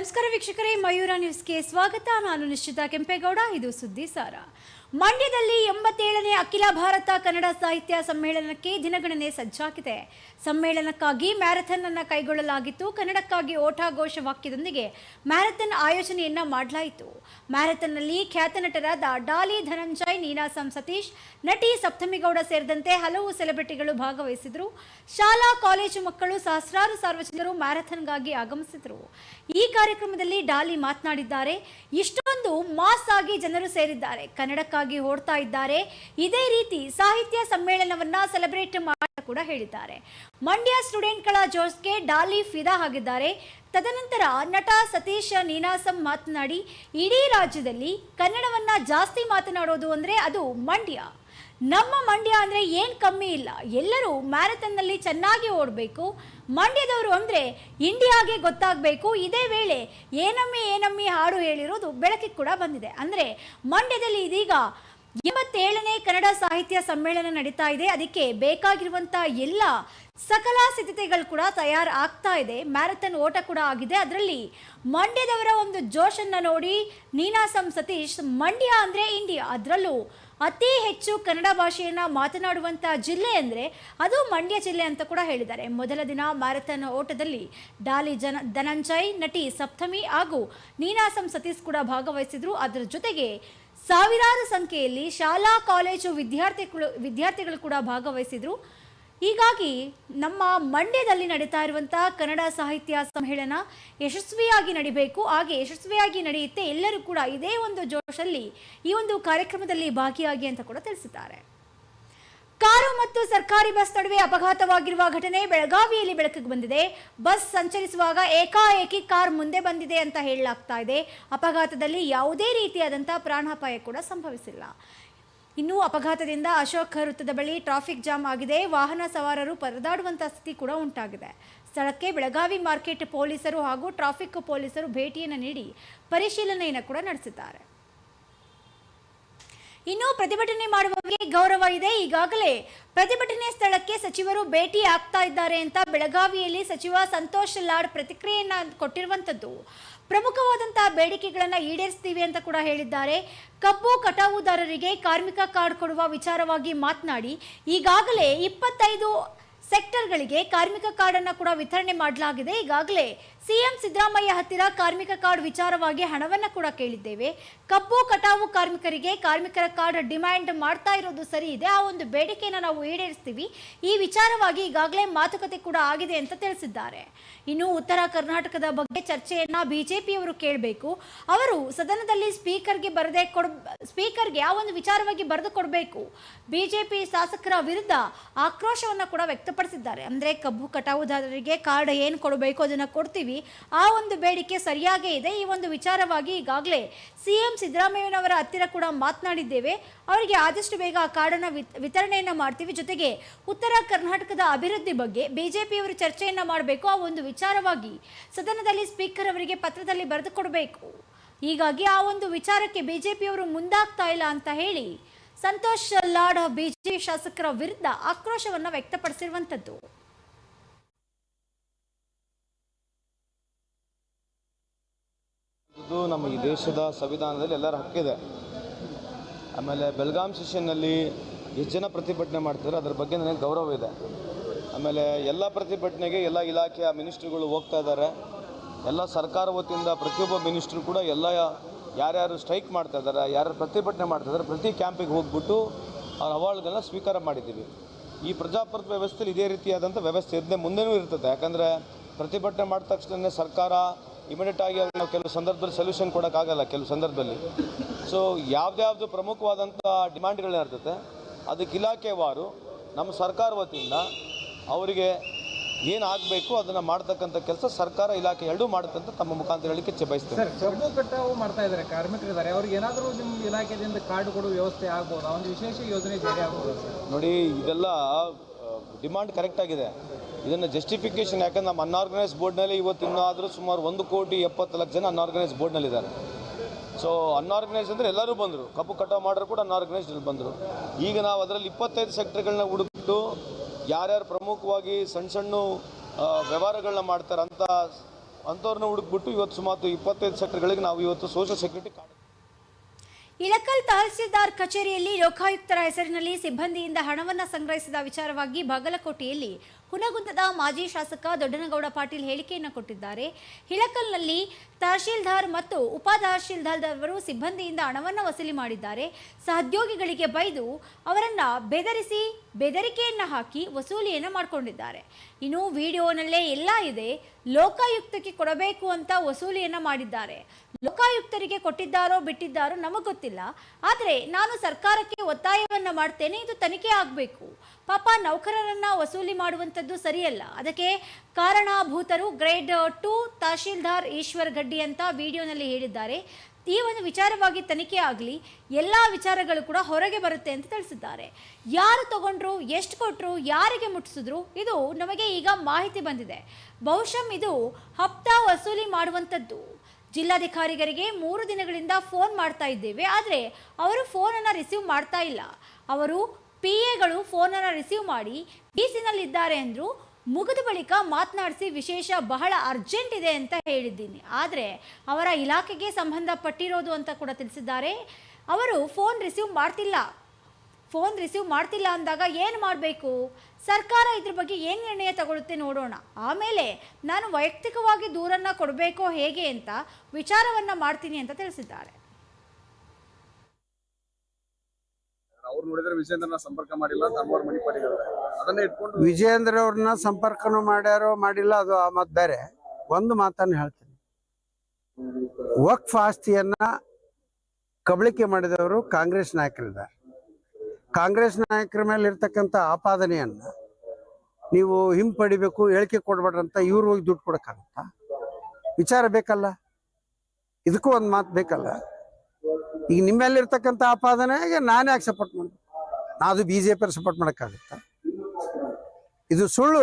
ನಮಸ್ಕಾರ ವೀಕ್ಷಕರೇ, ಮಯೂರ ನ್ಯೂಸ್ಗೆ ಸ್ವಾಗತ. ನಾನು ನಿಶ್ಚಿತ ಕೆಂಪೇಗೌಡ, ಇದು ಸುದ್ದಿ ಸಾರ. ಮಂಡ್ಯದಲ್ಲಿ ಎಂಬತ್ತೇಳನೇ ಅಖಿಲ ಭಾರತ ಕನ್ನಡ ಸಾಹಿತ್ಯ ಸಮ್ಮೇಳನಕ್ಕೆ ದಿನಗಣನೆ ಸಜ್ಜಾಗಿದೆ. ಸಮ್ಮೇಳನಕ್ಕಾಗಿ ಮ್ಯಾರಥಾನ್ ಅನ್ನು ಕೈಗೊಳ್ಳಲಾಗಿತ್ತು. ಕನ್ನಡಕ್ಕಾಗಿ ಓಟ ಘೋಷ ವಾಕ್ಯದೊಂದಿಗೆ ಮ್ಯಾರಥಾನ್ ಆಯೋಜನೆಯನ್ನ ಮಾಡಲಾಯಿತು. ಮ್ಯಾರಥಾನ್ನಲ್ಲಿ ಖ್ಯಾತ ನಟರಾದ ಡಾಲಿ ಧನಂಜಯ್ ನೀನಾಸಂ ಸತೀಶ್, ನಟಿ ಸಪ್ತಮಿಗೌಡ ಸೇರಿದಂತೆ ಹಲವು ಸೆಲೆಬ್ರಿಟಿಗಳು ಭಾಗವಹಿಸಿದ್ರು. ಶಾಲಾ, ಕಾಲೇಜು ಮಕ್ಕಳು ಸಹಸ್ರಾರು ಸಾರ್ವಜನಿಕರು ಮ್ಯಾರಥಾನ್ಗಾಗಿ ಆಗಮಿಸಿದರು. ಈ ಕಾರ್ಯಕ್ರಮದಲ್ಲಿ ಡಾಲಿ ಮಾತನಾಡಿದ್ದಾರೆ, ಇಷ್ಟೊಂದು ಮಾಸ್ ಆಗಿ ಜನರು ಸೇರಿದ್ದಾರೆ. ಕನ್ನಡಕ್ಕಾಗಿ ಓಡ್ತಾ ಇದ್ದಾರೆ. ಇದೇ ರೀತಿ ಸಾಹಿತ್ಯ ಸಮ್ಮೇಳನವನ್ನ ಸೆಲೆಬ್ರೇಟ್ ಕೂಡ ಹೇಳಿದ್ದಾರೆ. ಮಂಡ್ಯ ಸ್ಟೂಡೆಂಟ್ಗಳ ಜೋಸ್ಗೆ ಡಾಲಿ ಫಿದಾ ಆಗಿದ್ದಾರೆ. ತದನಂತರ ನಟ ಸತೀಶ್ ನೀನಾಸಂ ಮಾತನಾಡಿ, ಇಡೀ ರಾಜ್ಯದಲ್ಲಿ ಕನ್ನಡವನ್ನ ಜಾಸ್ತಿ ಮಾತನಾಡೋದು ಅಂದ್ರೆ ಅದು ಮಂಡ್ಯ. ನಮ್ಮ ಮಂಡ್ಯ ಅಂದ್ರೆ ಏನ್ ಕಮ್ಮಿ ಇಲ್ಲ. ಎಲ್ಲರೂ ಮ್ಯಾರಥಾನ್ನಲ್ಲಿ ಚೆನ್ನಾಗಿ ಓಡಬೇಕು. ಮಂಡ್ಯದವರು ಅಂದ್ರೆ ಇಂಡಿಯಾಗೆ ಗೊತ್ತಾಗಬೇಕು. ಇದೇ ವೇಳೆ ಏನಮ್ಮಿ ಏನಮ್ಮಿ ಹಾಡು ಹೇಳಿರೋದು ಬೆಳಕಿಗೆ ಕೂಡ ಬಂದಿದೆ. ಅಂದ್ರೆ ಮಂಡ್ಯದಲ್ಲಿ ಇದೀಗ ಎಂಬತ್ತೇಳನೇ ಕನ್ನಡ ಸಾಹಿತ್ಯ ಸಮ್ಮೇಳನ ನಡೀತಾ ಇದೆ. ಅದಕ್ಕೆ ಬೇಕಾಗಿರುವಂತ ಎಲ್ಲ ಸಕಲ ಸಿದ್ಧತೆಗಳು ಕೂಡ ತಯಾರು ಆಗ್ತಾ ಇದೆ. ಮ್ಯಾರಥಾನ್ ಓಟ ಕೂಡ ಆಗಿದೆ. ಅದರಲ್ಲಿ ಮಂಡ್ಯದವರ ಒಂದು ಜೋಶನ್ನ ನೋಡಿ, ನೀನಾಸಂ ಸತೀಶ್, ಮಂಡ್ಯ ಅಂದ್ರೆ ಇಂಡಿಯಾ. ಅದರಲ್ಲೂ ಅತಿ ಹೆಚ್ಚು ಕನ್ನಡ ಭಾಷೆಯನ್ನ ಮಾತನಾಡುವಂತ ಜಿಲ್ಲೆ ಅಂದ್ರೆ ಅದು ಮಂಡ್ಯ ಜಿಲ್ಲೆ ಅಂತ ಕೂಡ ಹೇಳಿದ್ದಾರೆ. ಮೊದಲ ದಿನ ಮ್ಯಾರಥಾನ್ ಓಟದಲ್ಲಿ ಡಾಲಿ ಜನ, ಧನಂಜಯ್ ನಟಿ ಸಪ್ತಮಿ ಹಾಗೂ ನೀನಾಸಂ ಸತೀಶ್ ಕೂಡ ಭಾಗವಹಿಸಿದ್ರು. ಅದರ ಜೊತೆಗೆ ಸಾವಿರಾರು ಸಂಖ್ಯೆಯಲ್ಲಿ ಶಾಲಾ, ಕಾಲೇಜು ವಿದ್ಯಾರ್ಥಿಗಳು ವಿದ್ಯಾರ್ಥಿಗಳು ಕೂಡ ಭಾಗವಹಿಸಿದರು. ಹೀಗಾಗಿ ನಮ್ಮ ಮಂಡ್ಯದಲ್ಲಿ ನಡೀತಾ ಇರುವಂತಹ ಕನ್ನಡ ಸಾಹಿತ್ಯ ಸಮ್ಮೇಳನ ಯಶಸ್ವಿಯಾಗಿ ನಡಿಬೇಕು. ಹಾಗೆ ಯಶಸ್ವಿಯಾಗಿ ನಡೆಯುತ್ತೆ ಎಲ್ಲರೂ ಕೂಡ ಇದೇ ಒಂದು ಜೋಶಲ್ಲಿ ಈ ಒಂದು ಕಾರ್ಯಕ್ರಮದಲ್ಲಿ ಭಾಗಿಯಾಗಿ ಅಂತ ಕೂಡ ತಿಳಿಸಿದ್ದಾರೆ. ಕಾರು ಮತ್ತು ಸರ್ಕಾರಿ ಬಸ್ ನಡುವೆ ಅಪಘಾತವಾಗಿರುವ ಘಟನೆ ಬೆಳಗಾವಿಯಲ್ಲಿ ಬೆಳಕಿಗೆ ಬಂದಿದೆ. ಬಸ್ ಸಂಚರಿಸುವಾಗ ಏಕಾಏಕಿ ಕಾರ್ ಮುಂದೆ ಬಂದಿದೆ ಅಂತ ಹೇಳಲಾಗ್ತಾ ಇದೆ. ಅಪಘಾತದಲ್ಲಿ ಯಾವುದೇ ರೀತಿಯಾದಂಥ ಪ್ರಾಣಾಪಾಯ ಕೂಡ ಸಂಭವಿಸಿಲ್ಲ. ಇನ್ನು ಅಪಘಾತದಿಂದ ಅಶೋಕ ವೃತ್ತದ ಬಳಿ ಟ್ರಾಫಿಕ್ ಜಾಮ್ ಆಗಿದೆ. ವಾಹನ ಸವಾರರು ಪರದಾಡುವಂತಹ ಸ್ಥಿತಿ ಕೂಡ ಉಂಟಾಗಿದೆ. ಸ್ಥಳಕ್ಕೆ ಬೆಳಗಾವಿ ಮಾರ್ಕೆಟ್ ಪೊಲೀಸರು ಹಾಗೂ ಟ್ರಾಫಿಕ್ ಪೊಲೀಸರು ಭೇಟಿಯನ್ನು ನೀಡಿ ಪರಿಶೀಲನೆಯನ್ನು ಕೂಡ ನಡೆಸಿದ್ದಾರೆ. ಇನ್ನು ಪ್ರತಿಭಟನೆ ಮಾಡುವವರಿಗೆ ಗೌರವ ಇದೆ. ಈಗಾಗಲೇ ಪ್ರತಿಭಟನೆ ಸ್ಥಳಕ್ಕೆ ಸಚಿವರು ಭೇಟಿ ಆಗ್ತಾ ಇದ್ದಾರೆ ಅಂತ ಬೆಳಗಾವಿಯಲ್ಲಿ ಸಚಿವ ಸಂತೋಷ್ ಲಾಡ್ ಪ್ರತಿಕ್ರಿಯೆಯನ್ನ ಕೊಟ್ಟಿರುವಂತದ್ದು ಪ್ರಮುಖವಾದಂತಹ ಬೇಡಿಕೆಗಳನ್ನ ಈಡೇರಿಸ್ತೀವಿ ಅಂತ ಕೂಡ ಹೇಳಿದ್ದಾರೆ. ಕಬ್ಬು ಕಟಾವುದಾರರಿಗೆ ಕಾರ್ಮಿಕ ಕಾರ್ಡ್ ಕೊಡುವ ವಿಚಾರವಾಗಿ ಮಾತನಾಡಿ, ಈಗಾಗಲೇ ಇಪ್ಪತ್ತೈದು ಸೆಕ್ಟರ್ಗಳಿಗೆ ಕಾರ್ಮಿಕ ಕಾರ್ಡ್ ಅನ್ನು ಕೂಡ ವಿತರಣೆ ಮಾಡಲಾಗಿದೆ. ಈಗಾಗಲೇ ಸಿಎಂ ಸಿದ್ದರಾಮಯ್ಯ ಹತ್ತಿರ ಕಾರ್ಮಿಕ ಕಾರ್ಡ್ ವಿಚಾರವಾಗಿ ಹಣವನ್ನ ಕೂಡ ಕೇಳಿದ್ದೇವೆ. ಕಬ್ಬು ಕಟಾವು ಕಾರ್ಮಿಕರಿಗೆ ಕಾರ್ಮಿಕರ ಕಾರ್ಡ್ ಡಿಮ್ಯಾಂಡ್ ಮಾಡ್ತಾ ಇರೋದು ಸರಿ ಇದೆ. ಆ ಒಂದು ಬೇಡಿಕೆಯನ್ನು ನಾವು ಈಡೇರಿಸ್ತೀವಿ. ಈ ವಿಚಾರವಾಗಿ ಈಗಾಗಲೇ ಮಾತುಕತೆ ಕೂಡ ಆಗಿದೆ ಅಂತ ತಿಳಿಸಿದ್ದಾರೆ. ಇನ್ನು ಉತ್ತರ ಕರ್ನಾಟಕದ ಬಗ್ಗೆ ಚರ್ಚೆಯನ್ನ ಬಿಜೆಪಿಯವರು ಕೇಳಬೇಕು. ಅವರು ಸದನದಲ್ಲಿ ಸ್ಪೀಕರ್ಗೆ ಬರದೆ ಕೊಡ್, ಸ್ಪೀಕರ್ಗೆ ಆ ಒಂದು ವಿಚಾರವಾಗಿ ಬರೆದು ಕೊಡಬೇಕು. ಬಿಜೆಪಿ ಶಾಸಕರ ವಿರುದ್ಧ ಆಕ್ರೋಶವನ್ನ ಕೂಡ ವ್ಯಕ್ತಪಡಿಸಿದ್ದಾರೆ ಅಂದ್ರೆ ಕಬ್ಬು ಕಟಾವುದಾರರಿಗೆ ಕಾರ್ಡ್ ಏನು ಕೊಡಬೇಕು ಅದನ್ನ ಕೊಡ್ತೀವಿ. ಆ ಒಂದು ಬೇಡಿಕೆ ಸರಿಯಾಗೇ ಇದೆ. ಈ ಒಂದು ವಿಚಾರವಾಗಿ ಈಗಾಗಲೇ ಸಿಎಂ ಸಿದ್ದರಾಮಯ್ಯನವರ ಹತ್ತಿರ ಕೂಡ ಮಾತನಾಡಿದ್ದೇವೆ. ಅವರಿಗೆ ಆದಷ್ಟು ಬೇಗ ಆ ಕಾರ್ಡನ್ನ ವಿತ್- ವಿತರಣೆಯನ್ನ ಮಾಡ್ತೀವಿ. ಜೊತೆಗೆ ಉತ್ತರ ಕರ್ನಾಟಕದ ಅಭಿವೃದ್ಧಿ ಬಗ್ಗೆ ಬಿಜೆಪಿಯವರು ಚರ್ಚೆಯನ್ನ ಮಾಡಬೇಕು. ಆ ಒಂದು ವಿಚಾರವಾಗಿ ಸದನದಲ್ಲಿ ಸ್ಪೀಕರ್ ಅವರಿಗೆ ಪತ್ರದಲ್ಲಿ ಬರೆದು ಕೊಡಬೇಕು. ಹೀಗಾಗಿ ಆ ಒಂದು ವಿಚಾರಕ್ಕೆ ಬಿಜೆಪಿಯವರು ಮುಂದಾಗ್ತಾ ಇಲ್ಲ ಅಂತ ಹೇಳಿ ಸಂತೋಷ್ ಲಾಡ್ ಬಿಜೆಪಿ ಶಾಸಕರ ವಿರುದ್ಧ ಆಕ್ರೋಶವನ್ನ ವ್ಯಕ್ತಪಡಿಸಿರುವಂತದ್ದು ಇದು ನಮ್ಮ ಈ ದೇಶದ ಸಂವಿಧಾನದಲ್ಲಿ ಎಲ್ಲರ ಹಕ್ಕಿದೆ. ಆಮೇಲೆ ಬೆಳಗಾಂ ಸೆಷನ್ನಲ್ಲಿ ಎಷ್ಟು ಜನ ಪ್ರತಿಭಟನೆ ಮಾಡ್ತಾರೆ ಅದ್ರ ಬಗ್ಗೆ ನನಗೆ ಗೌರವ ಇದೆ. ಆಮೇಲೆ ಎಲ್ಲ ಪ್ರತಿಭಟನೆಗೆ ಎಲ್ಲ ಇಲಾಖೆಯ ಮಿನಿಸ್ಟ್ರುಗಳು ಹೋಗ್ತಾ ಇದ್ದಾರೆ. ಎಲ್ಲ ಸರ್ಕಾರ ವತಿಯಿಂದ ಪ್ರತಿಯೊಬ್ಬ ಮಿನಿಸ್ಟ್ರು ಕೂಡ ಎಲ್ಲ ಯಾರ್ಯಾರು ಸ್ಟ್ರೈಕ್ ಮಾಡ್ತಾ ಇದ್ದಾರೆ ಯಾರು ಪ್ರತಿಭಟನೆ ಮಾಡ್ತಾ ಇದ್ದಾರೆ, ಪ್ರತಿ ಕ್ಯಾಂಪಿಗೆ ಹೋಗ್ಬಿಟ್ಟು ಅವ್ರ ಅವಾರ್ಡ್ಗಳನ್ನ ಸ್ವೀಕಾರ ಮಾಡಿದ್ದೀವಿ. ಈ ಪ್ರಜಾಪ್ರಭುತ್ವ ವ್ಯವಸ್ಥೆಯಲ್ಲಿ ಇದೇ ರೀತಿಯಾದಂಥ ವ್ಯವಸ್ಥೆ ಇದ್ದೇ ಮುಂದೆನೂ ಇರ್ತದೆ. ಯಾಕಂದರೆ ಪ್ರತಿಭಟನೆ ಮಾಡಿದ ತಕ್ಷಣ ಸರ್ಕಾರ ಇಮಿಡಿಯೇಟ್ ಆಗಿ ಅವ್ರಿಗೆ ನಾವು ಕೆಲವು ಸಂದರ್ಭದಲ್ಲಿ ಸೊಲ್ಯೂಷನ್ ಕೊಡೋಕ್ಕಾಗಲ್ಲ ಕೆಲವು ಸಂದರ್ಭದಲ್ಲಿ. ಸೊ ಯಾವುದ್ಯಾವುದು ಪ್ರಮುಖವಾದಂಥ ಡಿಮ್ಯಾಂಡ್ಗಳೇನಿರ್ತದೆ ಅದಕ್ಕೆ ಇಲಾಖೆವಾರು ನಮ್ಮ ಸರ್ಕಾರ ವತಿಯಿಂದ ಅವರಿಗೆ ಏನು ಆಗಬೇಕು ಅದನ್ನು ಮಾಡ್ತಕ್ಕಂಥ ಕೆಲಸ ಸರ್ಕಾರ ಇಲಾಖೆ ಎರಡೂ ಮಾಡುತ್ತೆ ಅಂತ ತಮ್ಮ ಮುಖಾಂತರ ಹೇಳಿಕೆ ಇಚ್ಛೆ ಬಯಸ್ತೇನೆ ಸರ್ ಕಬ್ಬು ಕಟಾವು ಮಾಡ್ತಾ ಇದ್ದಾರೆ ಕಾರ್ಮಿಕರಿದ್ದಾರೆ. ಅವ್ರಿಗೆ ಏನಾದರೂ ನಿಮ್ಮ ಇಲಾಖೆಯಿಂದ ಕಾರ್ಡ್ ಕೊಡುವ ವ್ಯವಸ್ಥೆ ಆಗ್ಬೋದು? ಒಂದು ವಿಶೇಷ ಯೋಜನೆ ಜಾರಿ ಆಗ್ಬೋದು ನೋಡಿ ಇದೆಲ್ಲ ಡಿಮಾಂಡ್ ಕರೆಕ್ಟ್ ಆಗಿದೆ. ಇದನ್ನು ಜಸ್ಟಿಫಿಕೇಶನ್ ಯಾಕಂದ್ರೆ ನಮ್ಮ ಅನ್ಆರ್ಗನೈಸ್ ಬೋರ್ಡ್ನಲ್ಲಿ ಇವತ್ತು ಇನ್ನಾದರೂ ಸುಮಾರು ಒಂದು ಕೋಟಿ ಎಪ್ಪತ್ತು ಲಕ್ಷ ಜನ ಅನ್ಆರ್ಗನೈಸ್ ಬೋರ್ಡ್ನಲ್ಲಿದ್ದಾರೆ. ಸೊ ಅನ್ಆರ್ಗನೈಸ್ ಅಂದರೆ ಎಲ್ಲರೂ ಬಂದರು. ಕಬ್ಬು ಕಟಾವು ಮಾಡೋರು ಕೂಡ ಅನ್ಆರ್ಗನೈಸ್ಡ್ ಬಂದರು. ಈಗ ನಾವು ಅದರಲ್ಲಿ ಇಪ್ಪತ್ತೈದು ಸೆಕ್ಟರ್ಗಳನ್ನ ಹುಡುಕ್ಬಿಟ್ಟು ಯಾರ್ಯಾರು ಪ್ರಮುಖವಾಗಿ ಸಣ್ಣ ಸಣ್ಣ ವ್ಯವಹಾರಗಳನ್ನ ಮಾಡ್ತಾರೆ ಅಂತ ಅಂಥವ್ರನ್ನ ಹುಡುಕ್ಬಿಟ್ಟು ಇವತ್ತು ಸುಮಾರು ಇಪ್ಪತ್ತೈದು ಸೆಕ್ಟರ್ಗಳಿಗೆ ನಾವು ಇವತ್ತು social security card Ilkal tahsildar ಕಚೇರಿಯಲ್ಲಿ ಲೋಕಾಯುಕ್ತರ ಹೆಸರಿನಲ್ಲಿ ಸಿಬ್ಬಂದಿಯಿಂದ ಹಣವನ್ನು ಸಂಗ್ರಹಿಸಿದ ವಿಚಾರವಾಗಿ ಬಾಗಲಕೋಟೆಯಲ್ಲಿ ಹುನಗುಂದದ ಮಾಜಿ ಶಾಸಕ ದೊಡ್ಡನಗೌಡ ಪಾಟೀಲ್ ಹೇಳಿಕೆಯನ್ನು ಕೊಟ್ಟಿದ್ದಾರೆ. ಹಿಳಕಲ್ನಲ್ಲಿ ತಹಶೀಲ್ದಾರ್ ಮತ್ತು ಉಪ ತಹಶೀಲ್ದಾರ್ದವರು ಸಿಬ್ಬಂದಿಯಿಂದ ಹಣವನ್ನು ವಸೂಲಿ ಮಾಡಿದ್ದಾರೆ. ಸಹೋದ್ಯೋಗಿಗಳಿಗೆ ಬೈದು ಅವರನ್ನ ಬೆದರಿಸಿ ಬೆದರಿಕೆಯನ್ನು ಹಾಕಿ ವಸೂಲಿಯನ್ನು ಮಾಡಿಕೊಂಡಿದ್ದಾರೆ. ಇನ್ನು ವಿಡಿಯೋನಲ್ಲೇ ಎಲ್ಲ ಇದೆ. ಲೋಕಾಯುಕ್ತಕ್ಕೆ ಕೊಡಬೇಕು ಅಂತ ವಸೂಲಿಯನ್ನು ಮಾಡಿದ್ದಾರೆ. ಲೋಕಾಯುಕ್ತರಿಗೆ ಕೊಟ್ಟಿದ್ದಾರೋ ಬಿಟ್ಟಿದ್ದಾರೋ ನಮಗೆ ಗೊತ್ತಿಲ್ಲ. ಆದರೆ ನಾನು ಸರ್ಕಾರಕ್ಕೆ ಒತ್ತಾಯವನ್ನ ಮಾಡ್ತೇನೆ, ಇದು ತನಿಖೆ ಆಗಬೇಕು. ಪಾಪ ನೌಕರರನ್ನ ವಸೂಲಿ ಮಾಡುವಂಥದ್ದು ಸರಿಯಲ್ಲ. ಅದಕ್ಕೆ ಕಾರಣಭೂತರು ಗ್ರೇಡ್ ಟು ತಹಶೀಲ್ದಾರ್ ಈಶ್ವರ್ ಗಡ್ಡಿ ಅಂತ ವಿಡಿಯೋನಲ್ಲಿ ಹೇಳಿದ್ದಾರೆ. ಈ ಒಂದು ವಿಚಾರವಾಗಿ ತನಿಖೆ ಆಗಲಿ, ಎಲ್ಲ ವಿಚಾರಗಳು ಕೂಡ ಹೊರಗೆ ಬರುತ್ತೆ ಅಂತ ತಿಳಿಸಿದ್ದಾರೆ. ಯಾರು ತಗೊಂಡ್ರು, ಎಷ್ಟು ಕೊಟ್ಟರು ಯಾರಿಗೆ ಮುಟ್ಟಿಸಿದ್ರು, ಇದು ನಮಗೆ ಈಗ ಮಾಹಿತಿ ಬಂದಿದೆ. ಬಹುಶಃ ಇದು ಹಪ್ತಾ ವಸೂಲಿ ಮಾಡುವಂಥದ್ದು. ಜಿಲ್ಲಾಧಿಕಾರಿಗಳಿಗೆ ಮೂರು ದಿನಗಳಿಂದ ಫೋನ್ ಮಾಡ್ತಾ ಇದ್ದೇವೆ, ಆದರೆ ಅವರು ಫೋನನ್ನು ರಿಸೀವ್ ಮಾಡ್ತಾ ಇಲ್ಲ. ಅವರು ಪಿ ಎಗಳು ಫೋನನ್ನು ರಿಸೀವ್ ಮಾಡಿ ಡಿ ಸಿನಲ್ಲಿದ್ದಾರೆ ಅಂದರು ಮುಗಿದ ಬಳಿಕ ಮಾತನಾಡಿಸಿ ವಿಶೇಷ ಬಹಳ ಅರ್ಜೆಂಟ್ ಇದೆ ಅಂತ ಹೇಳಿದ್ದೀನಿ. ಆದರೆ ಅವರ ಇಲಾಖೆಗೆ ಸಂಬಂಧಪಟ್ಟಿರೋದು ಅಂತ ಕೂಡ ತಿಳಿಸಿದ್ದಾರೆ. ಅವರು ಫೋನ್ ರಿಸೀವ್ ಮಾಡ್ತಿಲ್ಲ. ಫೋನ್ ರಿಸೀವ್ ಮಾಡ್ತಿಲ್ಲ ಅಂದಾಗ ಏನು ಮಾಡಬೇಕು? ಸರ್ಕಾರ ಇದ್ರ ಬಗ್ಗೆ ಏನು ನಿರ್ಣಯ ತಗೊಳುತ್ತೆ ನೋಡೋಣ. ಆಮೇಲೆ ನಾನು ವೈಯಕ್ತಿಕವಾಗಿ ದೂರನ್ನು ಕೊಡಬೇಕೋ ಹೇಗೆ ಅಂತ ವಿಚಾರವನ್ನು ಮಾಡ್ತೀನಿ ಅಂತ ತಿಳಿಸಿದ್ದಾರೆ. ಅವ್ರು ನೋಡಿದ್ರೆ ವಿಜೇಂದ್ರನ ಸಂಪರ್ಕ ಮಾಡಿಲ್ಲ ಅಂತ ಮನಿ ಮಣಿಪಾಲಿಗೆ ಅದನ್ನೇ ಇಟ್ಕೊಂಡು ವಿಜೇಂದ್ರ ಅವ್ರನ್ನ ಸಂಪರ್ಕನೂ ಮಾಡ್ಯಾರೋ ಮಾಡಿಲ್ಲ, ಅದು ಆ ಮತ್ ಬೇರೆ. ಒಂದು ಮಾತನ್ನು ಹೇಳ್ತೀನಿ. ವಕ್ಫ್ ಆಸ್ತಿಯನ್ನ ಕಬಳಿಕೆ ಮಾಡಿದವರು ಕಾಂಗ್ರೆಸ್ ನಾಯಕರಿದ್ದಾರೆ. ಕಾಂಗ್ರೆಸ್ ನಾಯಕರ ಮೇಲೆ ಇರ್ತಕ್ಕಂಥ ಆಪಾದನೆಯನ್ನ ನೀವು ಹಿಂಪಡಿಬೇಕು ಹೇಳಿಕೆ ಕೊಡ್ಬೇಡ್ರಂತ ಇವ್ರು ಹೋಗಿ ದುಡ್ಡು ಕೊಡಕ್ಕಾಗತ್ತ? ವಿಚಾರ ಬೇಕಲ್ಲ? ಇದಕ್ಕೂ ಒಂದು ಮಾತು ಬೇಕಲ್ಲ? ಈಗ ನಿಮ್ಮಲ್ಲಿರ್ತಕ್ಕಂಥ ಆಪಾದನೆಗೆ ನಾನು ಯಾಕೆ ಸಪೋರ್ಟ್ ಮಾಡ್ತೀನಿ ಅದು ಬಿ ಜೆ ಸಪೋರ್ಟ್ ಮಾಡೋಕ್ಕಾಗುತ್ತ? ಇದು ಸುಳ್ಳು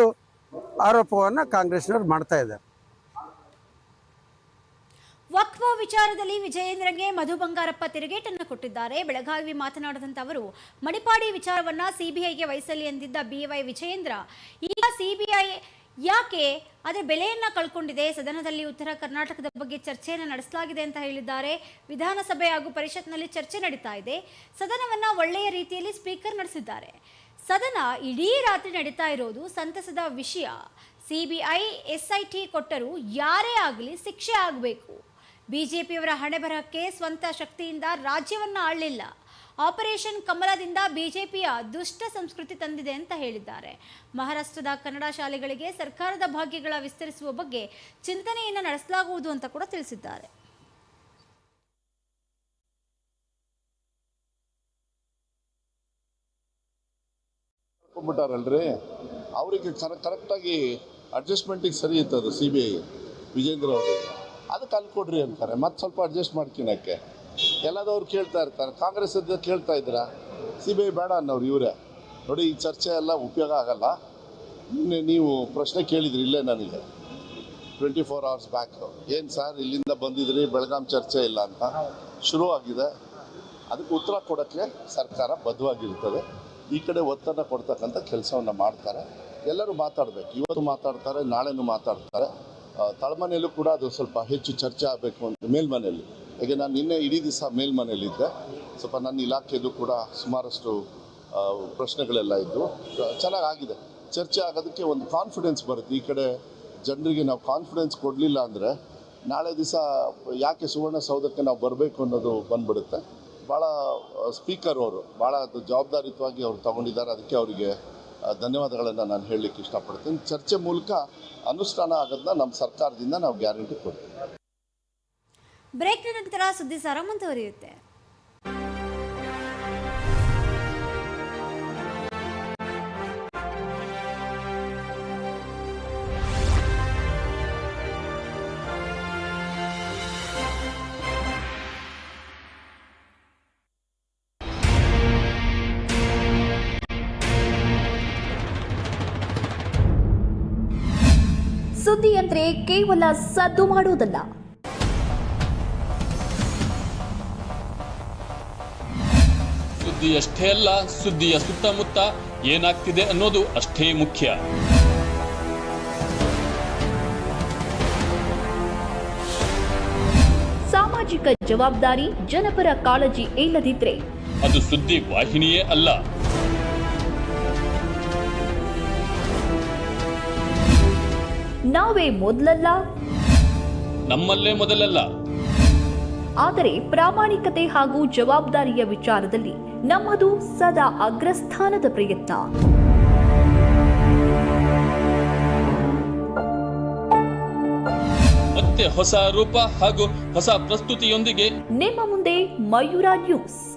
ಆರೋಪವನ್ನ ಕಾಂಗ್ರೆಸ್ನವ್ರು ಮಾಡ್ತಾ ಇದ್ದಾರೆ. ವಕ್ಫ ವಿಚಾರದಲ್ಲಿ ವಿಜಯೇಂದ್ರಗೆ ಮಧು ಬಂಗಾರಪ್ಪ ತಿರುಗೇಟನ್ನು ಕೊಟ್ಟಿದ್ದಾರೆ. ಬೆಳಗಾವಿ ಮಾತನಾಡಿದಂಥ ಅವರು, ಮಣಿಪಾಡಿ ವಿಚಾರವನ್ನ ಸಿಬಿಐಗೆ ವಹಿಸಲಿ ಎಂದಿದ್ದ ಬಿವೈ ವಿಜಯೇಂದ್ರ, ಈಗ ಸಿಬಿಐ ಯಾಕೆ? ಅದರ ಬೆಲೆಯನ್ನು ಕಳ್ಕೊಂಡಿದೆ. ಸದನದಲ್ಲಿ ಉತ್ತರ ಕರ್ನಾಟಕದ ಬಗ್ಗೆ ಚರ್ಚೆಯನ್ನು ನಡೆಸಲಾಗಿದೆ ಅಂತ ಹೇಳಿದ್ದಾರೆ. ವಿಧಾನಸಭೆ ಹಾಗೂ ಪರಿಷತ್ನಲ್ಲಿ ಚರ್ಚೆ ನಡೀತಾ ಇದೆ. ಸದನವನ್ನ ಒಳ್ಳೆಯ ರೀತಿಯಲ್ಲಿ ಸ್ಪೀಕರ್ ನಡೆಸಿದ್ದಾರೆ. ಸದನ ಇಡೀ ರಾತ್ರಿ ನಡೀತಾ ಇರೋದು ಸಂತಸದ ವಿಷಯ. ಸಿಬಿಐ, ಎಸ್ಐಟಿ ಕೊಟ್ಟರೂ ಯಾರೇ ಆಗಲಿ ಶಿಕ್ಷೆ ಆಗಬೇಕು. ಬಿಜೆಪಿಯವರ ಹಣೆಬರಹಕ್ಕೆ ಸ್ವಂತ ಶಕ್ತಿಯಿಂದ ರಾಜ್ಯವನ್ನ ಆಳಲಿಲ್ಲ. ಆಪರೇಷನ್ ಕಮಲದಿಂದ ಬಿಜೆಪಿಯ ದುಷ್ಟ ಸಂಸ್ಕೃತಿ ತಂದಿದೆ ಅಂತ ಹೇಳಿದ್ದಾರೆ. ಮಹಾರಾಷ್ಟ್ರದ ಕನ್ನಡ ಶಾಲೆಗಳಿಗೆ ಸರ್ಕಾರದ ಭಾಗ್ಯಗಳ ವಿಸ್ತರಿಸುವ ಬಗ್ಗೆ ಚಿಂತನೆಯನ್ನು ನಡೆಸಲಾಗುವುದು ಅಂತ ಕೂಡ ತಿಳಿಸಿದ್ದಾರೆ. ಬಿಟ್ಟಾರಲ್ರಿ ಅವರಿಗೆ ಕರೆಕ್ಟಾಗಿ ಅಡ್ಜಸ್ಟ್ಮೆಂಟಿಗೆ ಸರಿ ಇತ್ತು ಅದು ಸಿ ಬಿ ವಿಜೇಂದ್ರ ಅವರಿಗೆ. ಅದಕ್ಕೆ ಅಲ್ಲಿ ಕೊಡ್ರಿ ಅಂತಾರೆ. ಮತ್ತೆ ಸ್ವಲ್ಪ ಅಡ್ಜಸ್ಟ್ ಮಾಡ್ಕೊಳಕ್ಕೆ ಎಲ್ಲದವ್ರು ಕೇಳ್ತಾ ಇರ್ತಾರೆ. ಕಾಂಗ್ರೆಸ್ ಅದ ಕೇಳ್ತಾ ಇದ್ದೀರಾ? ಸಿ ಬಿ ಐ ಬೇಡ ಅನ್ನೋರು ಇವರೇ. ನೋಡಿ, ಈ ಚರ್ಚೆ ಎಲ್ಲ ಉಪಯೋಗ ಆಗಲ್ಲ. ನಿನ್ನೆ ನೀವು ಪ್ರಶ್ನೆ ಕೇಳಿದ್ರಿ ಇಲ್ಲೇ ನನಗೆ. ಟ್ವೆಂಟಿ ಫೋರ್ ಅವರ್ಸ್ ಬ್ಯಾಕ್ ಏನು ಸರ್ ಇಲ್ಲಿಂದ ಬಂದಿದ್ರಿ? ಬೆಳಗಾಂ ಚರ್ಚೆ ಇಲ್ಲ ಅಂತ. ಶುರುವಾಗಿದೆ ಅದಕ್ಕೆ ಉತ್ತರ ಕೊಡೋಕ್ಕೆ ಸರ್ಕಾರ ಬದ್ಧವಾಗಿರ್ತದೆ ಈ ಕಡೆ ಒತ್ತನ್ನು ಕೊಡ್ತಕ್ಕಂಥ ಕೆಲಸವನ್ನು ಮಾಡ್ತಾರೆ. ಎಲ್ಲರೂ ಮಾತಾಡಬೇಕು. ಇವತ್ತು ಮಾತಾಡ್ತಾರೆ, ನಾಳೆನೂ ಮಾತಾಡ್ತಾರೆ. ತಳಮನೆಯಲ್ಲೂ ಕೂಡ ಅದು ಸ್ವಲ್ಪ ಹೆಚ್ಚು ಚರ್ಚೆ ಆಗಬೇಕು ಅಂತ ಮೇಲ್ಮನೆಯಲ್ಲಿ. ಈಗ ನಾನು ನಿನ್ನೆ ಇಡೀ ದಿವಸ ಮೇಲ್ಮನೆಯಲ್ಲಿದ್ದೆ. ಸ್ವಲ್ಪ ನನ್ನ ಇಲಾಖೆದು ಕೂಡ ಸುಮಾರಷ್ಟು ಪ್ರಶ್ನೆಗಳೆಲ್ಲ ಇದ್ದವು. ಚೆನ್ನಾಗಾಗಿದೆ. ಚರ್ಚೆ ಆಗೋದಕ್ಕೆ ಒಂದು ಕಾನ್ಫಿಡೆನ್ಸ್ ಬರುತ್ತೆ. ಈ ಕಡೆ ಜನರಿಗೆ ನಾವು ಕಾನ್ಫಿಡೆನ್ಸ್ ಕೊಡಲಿಲ್ಲ ಅಂದರೆ ನಾಳೆ ದಿವಸ ಯಾಕೆ ಸುವರ್ಣಸೌಧಕ್ಕೆ ನಾವು ಬರಬೇಕು ಅನ್ನೋದು ಬಂದ್ಬಿಡುತ್ತೆ. ಭಾಳ ಸ್ಪೀಕರ್ ಅವರು ಭಾಳ ಅದು ಜವಾಬ್ದಾರಿತವಾಗಿ ಅವರು ತಗೊಂಡಿದ್ದಾರೆ. ಅದಕ್ಕೆ ಅವರಿಗೆ ಧನ್ಯವಾದಗಳನ್ನು ನಾನು ಹೇಳಲಿಕ್ಕೆ ಇಷ್ಟಪಡ್ತೀನಿ. ಚರ್ಚೆ ಮೂಲಕ ಅನುಷ್ಠಾನ ಆಗೋದನ್ನ ನಮ್ಮ ಸರ್ಕಾರದಿಂದ ನಾವು ಗ್ಯಾರಂಟಿ ಕೊಡ್ತೀವಿ. ಬ್ರೇಕ್ನ ನಂತರ ಸುದ್ದಿ ಸಾರ ಮುಂದುವರಿಯುತ್ತೆ. ಸುದ್ದಿ ಅಂದ್ರೆ ಕೇವಲ ಸದ್ದು ಮಾಡುವುದಲ್ಲ. ಸುದ್ದಿಯಷ್ಟೇ ಅಲ್ಲ ಸುದ್ದಿಯ ಸುತ್ತಮುತ್ತ ಏನಾಗ್ತಿದೆ ಅನ್ನೋದು ಅಷ್ಟೇ ಮುಖ್ಯ. ಸಾಮಾಜಿಕ ಜವಾಬ್ದಾರಿ ಜನಪರ ಕಾಳಜಿ ಇಲ್ಲದಿದ್ರೆ ಅದು ಸುದ್ದಿ ವಾಹಿನಿಯೇ ಅಲ್ಲ. ನಾವೇ ಮೊದಲಲ್ಲ? ನಮ್ಮಲ್ಲೇ ಮೊದಲಲ್ಲ. ಆದರೆ ಪ್ರಾಮಾಣಿಕತೆ ಹಾಗೂ ಜವಾಬ್ದಾರಿಯ ವಿಚಾರದಲ್ಲಿ ನಮ್ಮದು ಸದಾ ಅಗ್ರಸ್ಥಾನದ ಪ್ರಯತ್ನ. ಮತ್ತೆ ಹೊಸ ರೂಪ ಹಾಗೂ ಹೊಸ ಪ್ರಸ್ತುತಿಯೊಂದಿಗೆ ನಿಮ್ಮ ಮುಂದೆ ಮಯೂರ ನ್ಯೂಸ್.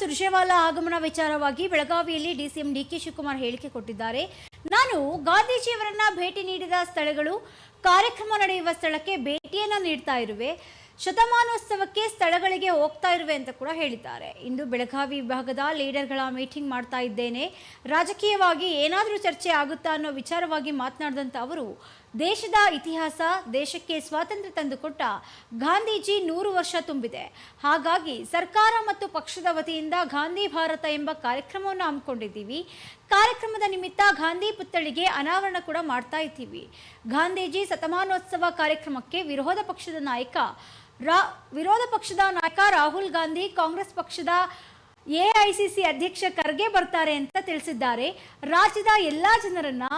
ಸುರ್ಜೇವಾಲಾ ಆಗಮನ ವಿಚಾರವಾಗಿ ಬೆಳಗಾವಿಯಲ್ಲಿ ಡಿಸಿಎಂ ಡಿಕೆ ಶಿವಕುಮಾರ್ ಹೇಳಿಕೆ ಕೊಟ್ಟಿದ್ದಾರೆ. ನಾನು ಗಾಂಧೀಜಿಯವರನ್ನ ಭೇಟಿ ನೀಡಿದ ಸ್ಥಳಗಳು, ಕಾರ್ಯಕ್ರಮ ನಡೆಯುವ ಸ್ಥಳಕ್ಕೆ ಭೇಟಿಯನ್ನ ನೀಡ್ತಾ ಇರುವೆ. ಶತಮಾನೋತ್ಸವಕ್ಕೆ ಸ್ಥಳಗಳಿಗೆ ಹೋಗ್ತಾ ಇರುವೆ ಅಂತ ಕೂಡ ಹೇಳಿದ್ದಾರೆ. ಇಂದು ಬೆಳಗಾವಿ ವಿಭಾಗದ ಲೀಡರ್ಗಳ ಮೀಟಿಂಗ್ ಮಾಡ್ತಾ ಇದ್ದೇನೆ. ರಾಜಕೀಯವಾಗಿ ಏನಾದರೂ ಚರ್ಚೆ ಆಗುತ್ತಾ ಅನ್ನೋ ವಿಚಾರವಾಗಿ ಮಾತನಾಡಿದಂಥ ಅವರು ದೇಶದ ಇತಿಹಾಸ ದೇಶಕ್ಕೆ ಸ್ವಾತಂತ್ರ್ಯ ತಂದುಕೊಟ್ಟ ಗಾಂಧೀಜಿ ನೂರು ವರ್ಷ ತುಂಬಿದೆ. ಹಾಗಾಗಿ ಸರ್ಕಾರ ಮತ್ತು ಪಕ್ಷದ ವತಿಯಿಂದ ಗಾಂಧಿ ಭಾರತ ಎಂಬ ಕಾರ್ಯಕ್ರಮವನ್ನು ಹಮ್ಮಿಕೊಂಡಿದ್ದೀವಿ. ಕಾರ್ಯಕ್ರಮದ ನಿಮಿತ್ತ ಗಾಂಧಿ ಪುತ್ಥಳಿಗೆ ಅನಾವರಣ ಕೂಡ ಮಾಡ್ತಾ ಇದ್ದೀವಿ. ಗಾಂಧೀಜಿ ಶತಮಾನೋತ್ಸವ ಕಾರ್ಯಕ್ರಮಕ್ಕೆ ವಿರೋಧ ಪಕ್ಷದ ನಾಯಕ ರಾ, ವಿರೋಧ ಪಕ್ಷದ ನಾಯಕ ರಾಹುಲ್ ಗಾಂಧಿ, ಕಾಂಗ್ರೆಸ್ ಪಕ್ಷದ ಎಐಸಿಸಿ ಅಧ್ಯಕ್ಷ ಖರ್ಗೆ ಬರ್ತಾರೆ ಅಂತ ತಿಳಿಸಿದ್ದಾರೆ. ರಾಜ್ಯದ ಎಲ್ಲಾ ಜನರನ್ನ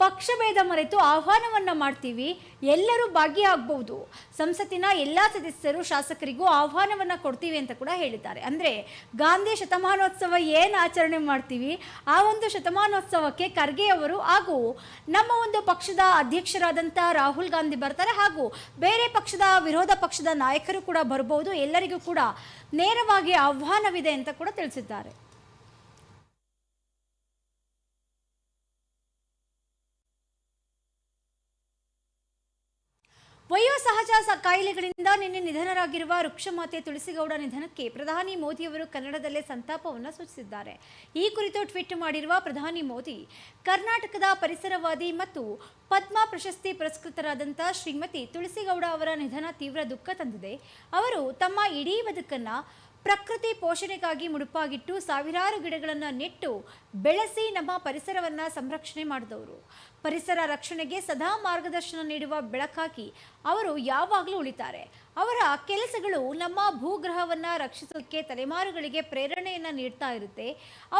ಪಕ್ಷಭೇದ ಮರೆತು ಆಹ್ವಾನವನ್ನ ಮಾಡ್ತೀವಿ, ಎಲ್ಲರೂ ಭಾಗಿಯಾಗಬಹುದು ಸಂಸತ್ತಿನ ಎಲ್ಲ ಸದಸ್ಯರು ಶಾಸಕರಿಗೂ ಆಹ್ವಾನವನ್ನ ಕೊಡ್ತೀವಿ ಅಂತ ಕೂಡ ಹೇಳಿದ್ದಾರೆ. ಅಂದ್ರೆ ಗಾಂಧಿ ಶತಮಾನೋತ್ಸವ ಏನು ಆಚರಣೆ ಮಾಡ್ತೀವಿ, ಆ ಒಂದು ಶತಮಾನೋತ್ಸವಕ್ಕೆ ಖರ್ಗೆ ಅವರು ಹಾಗೂ ನಮ್ಮ ಒಂದು ಪಕ್ಷದ ಅಧ್ಯಕ್ಷರಾದಂಥ ರಾಹುಲ್ ಗಾಂಧಿ ಬರ್ತಾರೆ ಹಾಗೂ ಬೇರೆ ಪಕ್ಷದ ವಿರೋಧ ಪಕ್ಷದ ನಾಯಕರು ಕೂಡ ಬರಬಹುದು ಎಲ್ಲರಿಗೂ ಕೂಡ ನೇರವಾಗಿ ಆಹ್ವಾನವಿದೆ ಅಂತ ಕೂಡ ತಿಳಿಸಿದ್ದಾರೆ. ಸಹಜ ಸ- ಕಾಯಿಲೆಗಳಿಂದ ನಿನ್ನೆ ನಿಧನರಾಗಿರುವ ವೃಕ್ಷಮಾತೆ ತುಳಸಿಗೌಡ ನಿಧನಕ್ಕೆ ಪ್ರಧಾನಿ ಮೋದಿ ಅವರು ಕನ್ನಡದಲ್ಲೇ ಸಂತಾಪವನ್ನು ಸೂಚಿಸಿದ್ದಾರೆ. ಈ ಕುರಿತು ಟ್ವೀಟ್ ಮಾಡಿರುವ ಪ್ರಧಾನಿ ಮೋದಿ, ಕರ್ನಾಟಕದ ಪರಿಸರವಾದಿ ಮತ್ತು ಪದ್ಮ ಪ್ರಶಸ್ತಿ ಪುರಸ್ಕೃತರಾದಂಥ ಶ್ರೀಮತಿ ತುಳಸಿಗೌಡ ಅವರ ನಿಧನ ತೀವ್ರ ದುಃಖ ತಂದಿದೆ. ಅವರು ತಮ್ಮ ಇಡೀ ಬದುಕನ್ನ ಪ್ರಕೃತಿ ಪೋಷಣೆಗಾಗಿ ಮುಡುಪಾಗಿಟ್ಟು ಸಾವಿರಾರು ಗಿಡಗಳನ್ನು ನೆಟ್ಟು ಬೆಳೆಸಿ ನಮ್ಮ ಪರಿಸರವನ್ನು ಸಂರಕ್ಷಣೆ ಮಾಡಿದವರು. ಪರಿಸರ ರಕ್ಷಣೆಗೆ ಸದಾ ಮಾರ್ಗದರ್ಶನ ನೀಡುವ ಬೆಳಕಾಗಿ ಅವರು ಯಾವಾಗಲೂ ಉಳಿತಾರೆ. ಅವರ ಕೆಲಸಗಳು ನಮ್ಮ ಭೂಗ್ರಹವನ್ನು ರಕ್ಷಿಸೋಕ್ಕೆ ತಲೆಮಾರುಗಳಿಗೆ ಪ್ರೇರಣೆಯನ್ನು ನೀಡ್ತಾ ಇರುತ್ತೆ.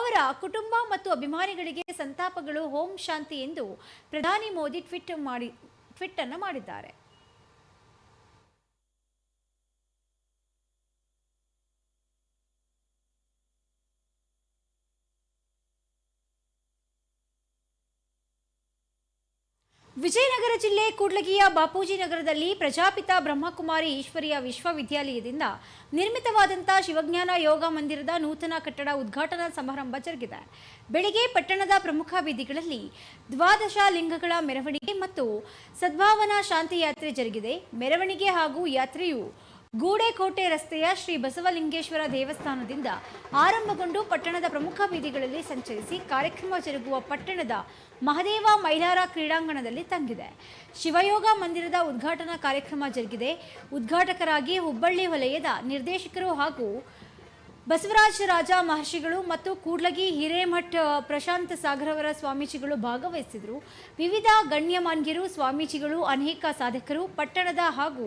ಅವರ ಕುಟುಂಬ ಮತ್ತು ಅಭಿಮಾನಿಗಳಿಗೆ ಸಂತಾಪಗಳು ಹೋಮ್ ಶಾಂತಿ ಎಂದು ಪ್ರಧಾನಿ ಮೋದಿ ಟ್ವೀಟ್ ಮಾಡಿ ಟ್ವಿಟ್ಟನ್ನು ಮಾಡಿದ್ದಾರೆ. ವಿಜಯನಗರ ಜಿಲ್ಲೆ ಕೂಡ್ಲಗಿಯ ಬಾಪೂಜಿ ನಗರದಲ್ಲಿ ಪ್ರಜಾಪಿತ ಬ್ರಹ್ಮಕುಮಾರಿ ಈಶ್ವರಿಯ ವಿಶ್ವವಿದ್ಯಾಲಯದಿಂದ ನಿರ್ಮಿತವಾದಂಥ ಶಿವಜ್ಞಾನ ಯೋಗ ಮಂದಿರದ ನೂತನ ಕಟ್ಟಡ ಉದ್ಘಾಟನಾ ಸಮಾರಂಭ ಜರುಗಿದೆ. ಬೆಳಿಗ್ಗೆ ಪಟ್ಟಣದ ಪ್ರಮುಖ ಬೀದಿಗಳಲ್ಲಿ ದ್ವಾದಶ ಲಿಂಗಗಳ ಮೆರವಣಿಗೆ ಮತ್ತು ಸದ್ಭಾವನಾ ಶಾಂತಿ ಯಾತ್ರೆ ಜರುಗಿದೆ. ಮೆರವಣಿಗೆ ಹಾಗೂ ಯಾತ್ರೆಯು ಗೂಡೆಕೋಟೆ ರಸ್ತೆಯ ಶ್ರೀ ಬಸವಲಿಂಗೇಶ್ವರ ದೇವಸ್ಥಾನದಿಂದ ಆರಂಭಗೊಂಡು ಪಟ್ಟಣದ ಪ್ರಮುಖ ಬೀದಿಗಳಲ್ಲಿ ಸಂಚರಿಸಿ ಕಾರ್ಯಕ್ರಮ ಜರುಗುವ ಪಟ್ಟಣದ ಮಹದೇವ ಮೈಲಾರ ಕ್ರೀಡಾಂಗಣದಲ್ಲಿ ತಂಗಿದೆ. ಶಿವಯೋಗ ಮಂದಿರದ ಉದ್ಘಾಟನಾ ಕಾರ್ಯಕ್ರಮ ಜರುಗಿದೆ. ಉದ್ಘಾಟಕರಾಗಿ ಹುಬ್ಬಳ್ಳಿ ವಲಯದ ನಿರ್ದೇಶಕರು ಹಾಗೂ ಬಸವರಾಜ ರಾಜ ಮಹರ್ಷಿಗಳು ಮತ್ತು ಕೂಡ್ಲಗಿ ಹಿರೇಮಠ ಪ್ರಶಾಂತ ಸಾಗರವರ ಸ್ವಾಮೀಜಿಗಳು ಭಾಗವಹಿಸಿದರು. ವಿವಿಧ ಗಣ್ಯಮಾನ್ಯರು, ಸ್ವಾಮೀಜಿಗಳು, ಅನೇಕ ಸಾಧಕರು, ಪಟ್ಟಣದ ಹಾಗೂ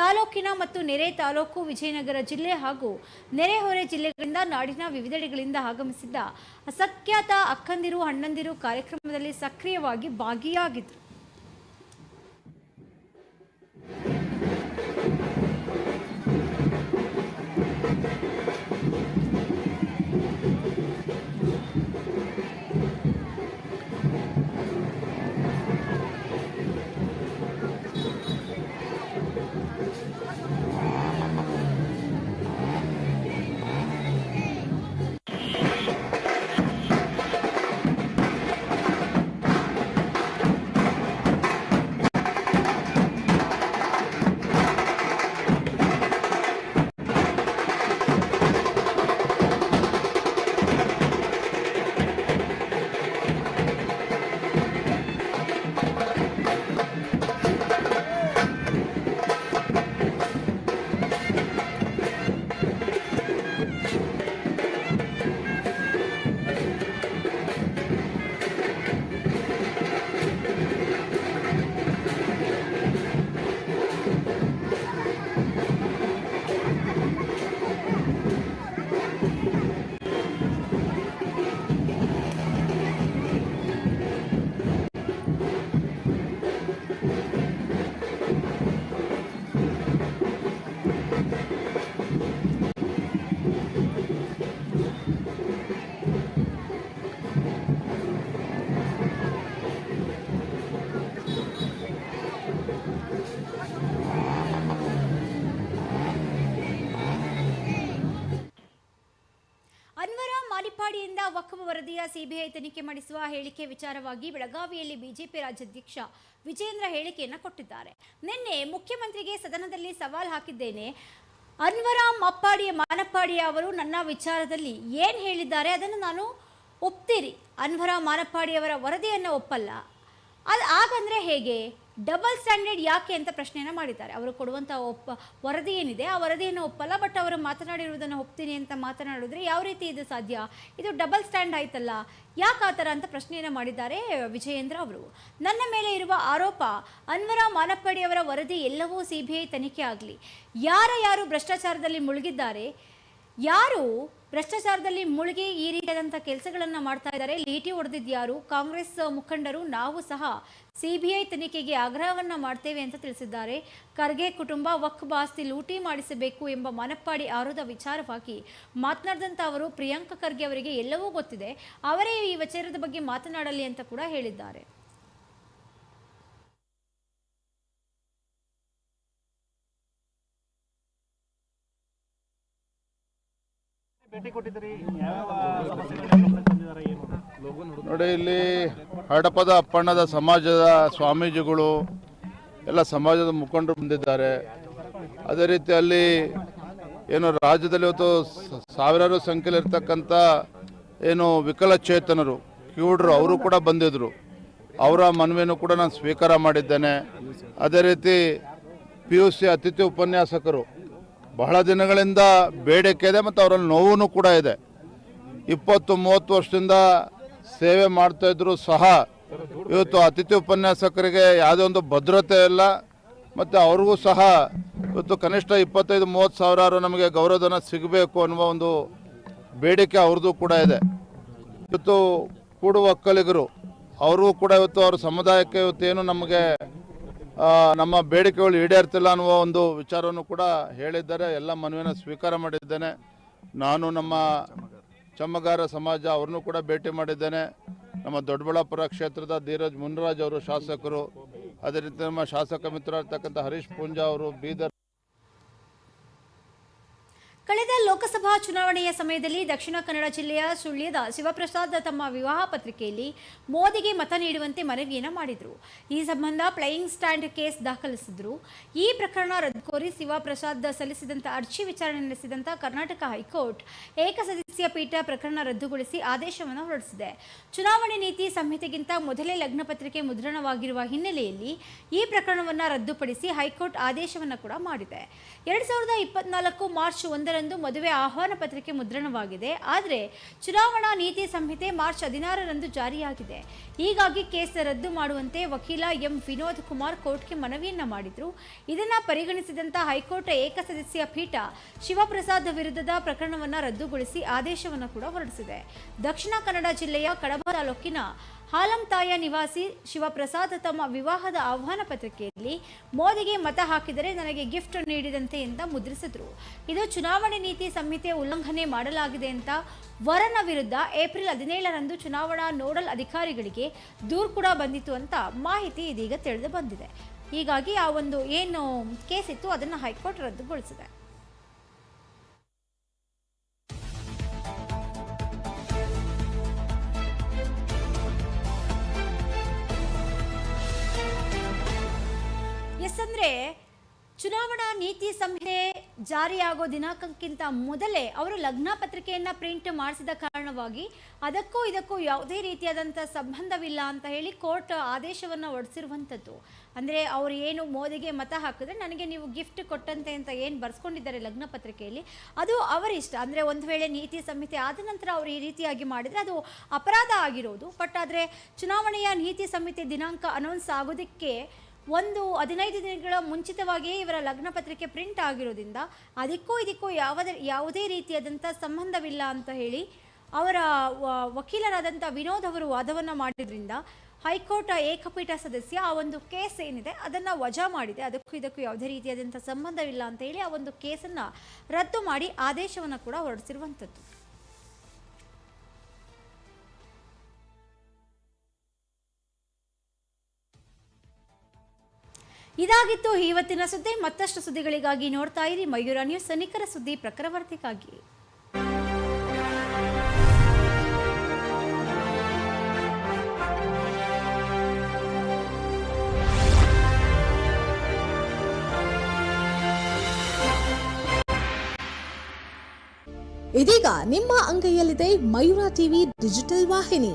ತಾಲೂಕಿನ ಮತ್ತು ನೆರೆ ತಾಲೂಕು ವಿಜಯನಗರ ಜಿಲ್ಲೆ ಹಾಗೂ ನೆರೆಹೊರೆ ಜಿಲ್ಲೆಗಳಿಂದ ನಾಡಿನ ವಿವಿಧೆಡೆಗಳಿಂದ ಆಗಮಿಸಿದ್ದ ಅಸಖ್ಯಾತ ಅಕ್ಕಂದಿರು, ಅಣ್ಣಂದಿರು ಕಾರ್ಯಕ್ರಮದಲ್ಲಿ ಸಕ್ರಿಯವಾಗಿ ಭಾಗಿಯಾಗಿದ್ದರು ಸಿಬಿಐ ತನಿಖೆ ಮಾಡಿಸುವ ಹೇಳಿಕೆ ವಿಚಾರವಾಗಿ ಬೆಳಗಾವಿಯಲ್ಲಿ ಬಿಜೆಪಿ ರಾಜ್ಯಾಧ್ಯಕ್ಷ ವಿಜೇಂದ್ರ ಹೇಳಿಕೆಯನ್ನು ಕೊಟ್ಟಿದ್ದಾರೆ. ನಿನ್ನೆ ಮುಖ್ಯಮಂತ್ರಿಗೆ ಸದನದಲ್ಲಿ ಸವಾಲ್ ಹಾಕಿದ್ದೇನೆ. ಅನ್ವರಾಮ್ ಅಪ್ಪಾಡಿ ಮಾನಪ್ಪಾಡಿ ಅವರು ನನ್ನ ವಿಚಾರದಲ್ಲಿ ಏನು ಹೇಳಿದ್ದಾರೆ? ಅದನ್ನು ನಾನು ಒಪ್ತೀರಿ. ಅನ್ವರ ಮಾನಪ್ಪಾಡಿಯವರ ವರದಿಯನ್ನು ಒಪ್ಪಲ್ಲ. ಅದು ಹಾಗಂದ್ರೆ ಹೇಗೆ? ಡಬಲ್ ಸ್ಟ್ಯಾಂಡರ್ಡ್ ಯಾಕೆ ಅಂತ ಪ್ರಶ್ನೆಯನ್ನು ಮಾಡಿದ್ದಾರೆ. ಅವರು ಕೊಡುವಂಥ ಒಪ್ಪ, ವರದಿ ಏನಿದೆ ಆ ವರದಿಯನ್ನು ಒಪ್ಪಲ್ಲ, ಬಟ್ ಅವರು ಮಾತನಾಡಿರುವುದನ್ನು ಒಪ್ತೀನಿ ಅಂತ ಮಾತನಾಡಿದ್ರೆ ಯಾವ ರೀತಿ ಇದು ಸಾಧ್ಯ? ಇದು ಡಬಲ್ ಸ್ಟ್ಯಾಂಡ್ ಆಯ್ತಲ್ಲ, ಯಾಕೆ ಆ ಥರ ಅಂತ ಪ್ರಶ್ನೆಯನ್ನು ಮಾಡಿದ್ದಾರೆ ವಿಜಯೇಂದ್ರ ಅವರು. ನನ್ನ ಮೇಲೆ ಇರುವ ಆರೋಪ, ಅನ್ವರ ಮಾನಪ್ಪಡಿಯವರ ವರದಿ ಎಲ್ಲವೂ ಸಿ ಬಿ ಐ ತನಿಖೆ ಆಗಲಿ. ಯಾರ ಯಾರು ಭ್ರಷ್ಟಾಚಾರದಲ್ಲಿ ಮುಳುಗಿದ್ದಾರೆ ಯಾರು ಭ್ರಷ್ಟಾಚಾರದಲ್ಲಿ ಮುಳುಗಿ ಈ ರೀತಿಯಾದಂಥ ಕೆಲಸಗಳನ್ನು ಮಾಡ್ತಾ ಇದ್ದಾರೆ? ಲೀಟಿ ಹೊಡೆದಿದ್ಯಾರು? ಕಾಂಗ್ರೆಸ್ ಮುಖಂಡರು, ನಾವು ಸಹ ಸಿಬಿಐ ತನಿಖೆಗೆ ಆಗ್ರಹವನ್ನು ಮಾಡ್ತೇವೆ ಅಂತ ತಿಳಿಸಿದ್ದಾರೆ. ಖರ್ಗೆ ಕುಟುಂಬ ವಕ್ಫ್ ಆಸ್ತಿ ಲೂಟಿ ಮಾಡಿಸಬೇಕು ಎಂಬ ಮನಪ್ಪಾಡಿ ಆರೋದ ವಿಚಾರವಾಗಿ ಮಾತನಾಡಿದಂಥ ಅವರು ಪ್ರಿಯಾಂಕ ಖರ್ಗೆ ಅವರಿಗೆ ಎಲ್ಲವೂ ಗೊತ್ತಿದೆ. ಅವರೇ ಈ ವಿಚಾರದ ಬಗ್ಗೆ ಮಾತನಾಡಲಿ ಅಂತ ಕೂಡ ಹೇಳಿದ್ದಾರೆ. ನೋಡಿ, ಇಲ್ಲಿ ಹಡಪದ ಅಪ್ಪಣ್ಣದ ಸಮಾಜದ ಸ್ವಾಮೀಜಿಗಳು, ಎಲ್ಲ ಸಮಾಜದ ಮುಖಂಡರು ಬಂದಿದ್ದಾರೆ. ಅದೇ ರೀತಿ ಅಲ್ಲಿ ಏನು ರಾಜ್ಯದಲ್ಲಿ ಇವತ್ತು ಸಾವಿರಾರು ಸಂಖ್ಯೆಯಲ್ಲಿ ಇರ್ತಕ್ಕಂಥ ಏನು ವಿಕಲಚೇತನರು ಕಿವುಡ್ರು ಅವರು ಕೂಡ ಬಂದಿದ್ದರು ಅವರ ಮನವಿಯನ್ನು ಕೂಡ ನಾನು ಸ್ವೀಕಾರ ಮಾಡಿದ್ದೇನೆ. ಅದೇ ರೀತಿ ಪಿ ಯು ಸಿ ಅತಿಥಿ ಉಪನ್ಯಾಸಕರು ಬಹಳ ದಿನಗಳಿಂದ ಬೇಡಿಕೆ ಇದೆ ಮತ್ತು ಅವರಲ್ಲಿ ನೋವು ಕೂಡ ಇದೆ. ಇಪ್ಪತ್ತು, ಮೂವತ್ತು ವರ್ಷದಿಂದ ಸೇವೆ ಮಾಡ್ತಾ ಇದ್ರು ಸಹ ಇವತ್ತು ಅತಿಥಿ ಉಪನ್ಯಾಸಕರಿಗೆ ಯಾವುದೇ ಒಂದು ಭದ್ರತೆ ಇಲ್ಲ. ಮತ್ತು ಅವ್ರಿಗೂ ಸಹ ಇವತ್ತು ಕನಿಷ್ಠ ಇಪ್ಪತ್ತೈದು, ಮೂವತ್ತು ಸಾವಿರಾರು ನಮಗೆ ಗೌರವಧನ ಸಿಗಬೇಕು ಅನ್ನುವ ಒಂದು ಬೇಡಿಕೆ ಅವ್ರದ್ದು ಕೂಡ ಇದೆ. ಇವತ್ತು ಕೂಡುವ ಒಕ್ಕಲಿಗರು, ಅವ್ರಿಗೂ ಕೂಡ ಇವತ್ತು ಅವ್ರ ಸಮುದಾಯಕ್ಕೆ ಇವತ್ತೇನು ನಮಗೆ ನಮ್ಮ ಬೇಡಿಕೆಗಳು ಈಡೇರ್ತಿಲ್ಲ ಅನ್ನುವ ಒಂದು ವಿಚಾರವನ್ನು ಕೂಡ ಹೇಳಿದ್ದಾರೆ. ಎಲ್ಲ ಮನವಿಯನ್ನು ಸ್ವೀಕಾರ ಮಾಡಿದ್ದೇನೆ. ನಾನು ನಮ್ಮ ಚಮ್ಮಗಾರ ಸಮಾಜ ಅವ್ರನ್ನೂ ಕೂಡ ಭೇಟಿ ಮಾಡಿದ್ದೇನೆ. ನಮ್ಮ ದೊಡ್ಡಬಳ್ಳಾಪುರ ಕ್ಷೇತ್ರದ ಧೀರಜ್ ಮುನ್ರಾಜ್ ಅವರು ಶಾಸಕರು. ಅದೇ ರೀತಿ ನಮ್ಮ ಶಾಸಕ ಮಿತ್ರರಾಗಿರ್ತಕ್ಕಂಥ ಹರೀಶ್ ಪೂಂಜಾ ಅವರು ಬೀದರ್ ಕಳೆದ ಲೋಕಸಭಾ ಚುನಾವಣೆಯ ಸಮಯದಲ್ಲಿ ದಕ್ಷಿಣ ಕನ್ನಡ ಜಿಲ್ಲೆಯ ಸುಳ್ಯದ ಶಿವಪ್ರಸಾದ್ ತಮ್ಮ ವಿವಾಹ ಪತ್ರಿಕೆಯಲ್ಲಿ ಮೋದಿಗೆ ಮತ ನೀಡುವಂತೆ ಮನವಿಯನ್ನು ಮಾಡಿದರು. ಈ ಸಂಬಂಧ ಪ್ಲೈಯಿಂಗ್ ಸ್ಟ್ಯಾಂಡ್ ಕೇಸ್ ದಾಖಲಿಸಿದ್ರು. ಈ ಪ್ರಕರಣ ರದ್ದು ಕೋರಿ ಶಿವಪ್ರಸಾದ್ ಸಲ್ಲಿಸಿದಂಥ ಅರ್ಜಿ ವಿಚಾರಣೆ ನಡೆಸಿದಂಥ ಕರ್ನಾಟಕ ಹೈಕೋರ್ಟ್ ಏಕಸದಸ್ಯ ಪೀಠ ಪ್ರಕರಣ ರದ್ದುಗೊಳಿಸಿ ಆದೇಶವನ್ನು ಹೊರಡಿಸಿದೆ. ಚುನಾವಣೆ ನೀತಿ ಸಂಹಿತೆಗಿಂತ ಮೊದಲೇ ಲಗ್ನ ಪತ್ರಿಕೆ ಮುದ್ರಣವಾಗಿರುವ ಹಿನ್ನೆಲೆಯಲ್ಲಿ ಈ ಪ್ರಕರಣವನ್ನು ರದ್ದುಪಡಿಸಿ ಹೈಕೋರ್ಟ್ ಆದೇಶವನ್ನು ಕೂಡ ಮಾಡಿದೆ. ಎರಡು ಸಾವಿರದ ಇಪ್ಪತ್ನಾಲ್ಕು ಮಾರ್ಚ್ ಒಂದರಂದು ಮದುವೆ ಆಹ್ವಾನ ಪತ್ರಿಕೆ ಮುದ್ರಣವಾಗಿದೆ. ಆದರೆ ಚುನಾವಣಾ ನೀತಿ ಸಂಹಿತೆ ಮಾರ್ಚ್ ಹದಿನಾರರಂದು ಜಾರಿಯಾಗಿದೆ. ಹೀಗಾಗಿ ಕೇಸ್ ರದ್ದು ಮಾಡುವಂತೆ ವಕೀಲ ಎಂ ವಿನೋದ್ ಕುಮಾರ್ ಕೋರ್ಟ್ಗೆ ಮನವಿಯನ್ನ ಮಾಡಿದ್ರು. ಇದನ್ನು ಪರಿಗಣಿಸಿದಂತ ಹೈಕೋರ್ಟ್ ಏಕಸದಸ್ಯ ಪೀಠ ಶಿವಪ್ರಸಾದ್ ವಿರುದ್ಧದ ಪ್ರಕರಣವನ್ನು ರದ್ದುಗೊಳಿಸಿ ಆದೇಶವನ್ನು ಕೂಡ ಹೊರಡಿಸಿದೆ. ದಕ್ಷಿಣ ಕನ್ನಡ ಜಿಲ್ಲೆಯ ಕಡಬ ತಾಲೂಕಿನ ಹಾಲಂತಾಯ ನಿವಾಸಿ ಶಿವಪ್ರಸಾದ್ ತಮ್ಮ ವಿವಾಹದ ಆಹ್ವಾನ ಪತ್ರಿಕೆಯಲ್ಲಿ ಮೋದಿಗೆ ಮತ ಹಾಕಿದರೆ ನನಗೆ ಗಿಫ್ಟ್ ನೀಡಿದಂತೆ ಅಂತ ಮುದ್ರಿಸಿದ್ರು. ಇದು ಚುನಾವಣೆ ನೀತಿ ಸಂಹಿತೆ ಉಲ್ಲಂಘನೆ ಮಾಡಲಾಗಿದೆ ಅಂತ ವರನ ವಿರುದ್ಧ ಏಪ್ರಿಲ್ ಹದಿನೇಳರಂದು ಚುನಾವಣಾ ನೋಡಲ್ ಅಧಿಕಾರಿಗಳಿಗೆ ದೂರು ಕೂಡ ಬಂದಿತ್ತು ಅಂತ ಮಾಹಿತಿ ಇದೀಗ ತಿಳಿದು ಬಂದಿದೆ. ಹೀಗಾಗಿ ಆ ಒಂದು ಏನು ಕೇಸ್ ಇತ್ತು ಅದನ್ನು ಹೈಕೋರ್ಟ್ ರದ್ದುಗೊಳಿಸಿದೆ. ಎಸ್ ಅಂದ್ರೆ ಚುನಾವಣಾ ನೀತಿ ಸಂಹಿತೆ ಜಾರಿಯಾಗೋ ದಿನಾಂಕಕ್ಕಿಂತ ಮೊದಲೇ ಅವರು ಲಗ್ನ ಪತ್ರಿಕೆಯನ್ನು ಪ್ರಿಂಟ್ ಮಾಡಿಸಿದ ಕಾರಣವಾಗಿ ಅದಕ್ಕೂ ಇದಕ್ಕೂ ಯಾವುದೇ ರೀತಿಯಾದಂಥ ಸಂಬಂಧವಿಲ್ಲ ಅಂತ ಹೇಳಿ ಕೋರ್ಟ್ ಆದೇಶವನ್ನು ಹೊರಡಿಸಿರುವಂಥದ್ದು ಅಂದರೆ ಅವರು ಏನು ಮೋದಿಗೆ ಮತ ಹಾಕಿದ್ರೆ ನನಗೆ ನೀವು ಗಿಫ್ಟ್ ಕೊಟ್ಟಂತೆ ಅಂತ ಏನು ಬರ್ಸ್ಕೊಂಡಿದ್ದಾರೆ ಲಗ್ನ ಪತ್ರಿಕೆಯಲ್ಲಿ? ಅದು ಅವರಿಷ್ಟ. ಅಂದರೆ ಒಂದು ವೇಳೆ ನೀತಿ ಸಂಹಿತೆ ಆದ ನಂತರ ಅವರು ಈ ರೀತಿಯಾಗಿ ಮಾಡಿದರೆ ಅದು ಅಪರಾಧ ಆಗಿರೋದು. ಬಟ್ ಆದರೆ ಚುನಾವಣೆಯ ನೀತಿ ಸಂಹಿತೆ ದಿನಾಂಕ ಅನೌನ್ಸ್ ಆಗೋದಕ್ಕೆ ಒಂದು ಹದಿನೈದು ದಿನಗಳ ಮುಂಚಿತವಾಗಿಯೇ ಇವರ ಲಗ್ನ ಪತ್ರಿಕೆ ಪ್ರಿಂಟ್ ಆಗಿರೋದ್ರಿಂದ ಅದಕ್ಕೂ ಇದಕ್ಕೂ ಯಾವುದೇ ಯಾವುದೇ ರೀತಿಯಾದಂಥ ಸಂಬಂಧವಿಲ್ಲ ಅಂತ ಹೇಳಿ ಅವರ ವಕೀಲರಾದಂಥ ವಿನೋದ್ ಅವರು ವಾದವನ್ನು ಮಾಡಿದ್ರಿಂದ ಹೈಕೋರ್ಟ್ ಏಕಪೀಠ ಸದಸ್ಯ ಆ ಒಂದು ಕೇಸ್ ಏನಿದೆ ಅದನ್ನು ವಜಾ ಮಾಡಿದೆ. ಅದಕ್ಕೂ ಇದಕ್ಕೂ ಯಾವುದೇ ರೀತಿಯಾದಂಥ ಸಂಬಂಧವಿಲ್ಲ ಅಂತ ಹೇಳಿ ಆ ಒಂದು ಕೇಸನ್ನು ರದ್ದು ಮಾಡಿ ಆದೇಶವನ್ನು ಕೂಡ ಹೊರಡಿಸಿರುವಂಥದ್ದು. ಇದಾಗಿತ್ತು ಇವತ್ತಿನ ಸುದ್ದಿ. ಮತ್ತಷ್ಟು ಸುದ್ದಿಗಳಿಗಾಗಿ ನೋಡ್ತಾ ಇರಿ ಮಯೂರ ನ್ಯೂಸ್. ನಿಖರ ಸುದ್ದಿ ಪ್ರಕರವರ್ತಿಗಾಗಿ. ಇದೀಗ ನಿಮ್ಮ ಅಂಗೈಯಲ್ಲಿದೆ ಮಯೂರ ಟಿವಿ ಡಿಜಿಟಲ್ ವಾಹಿನಿ.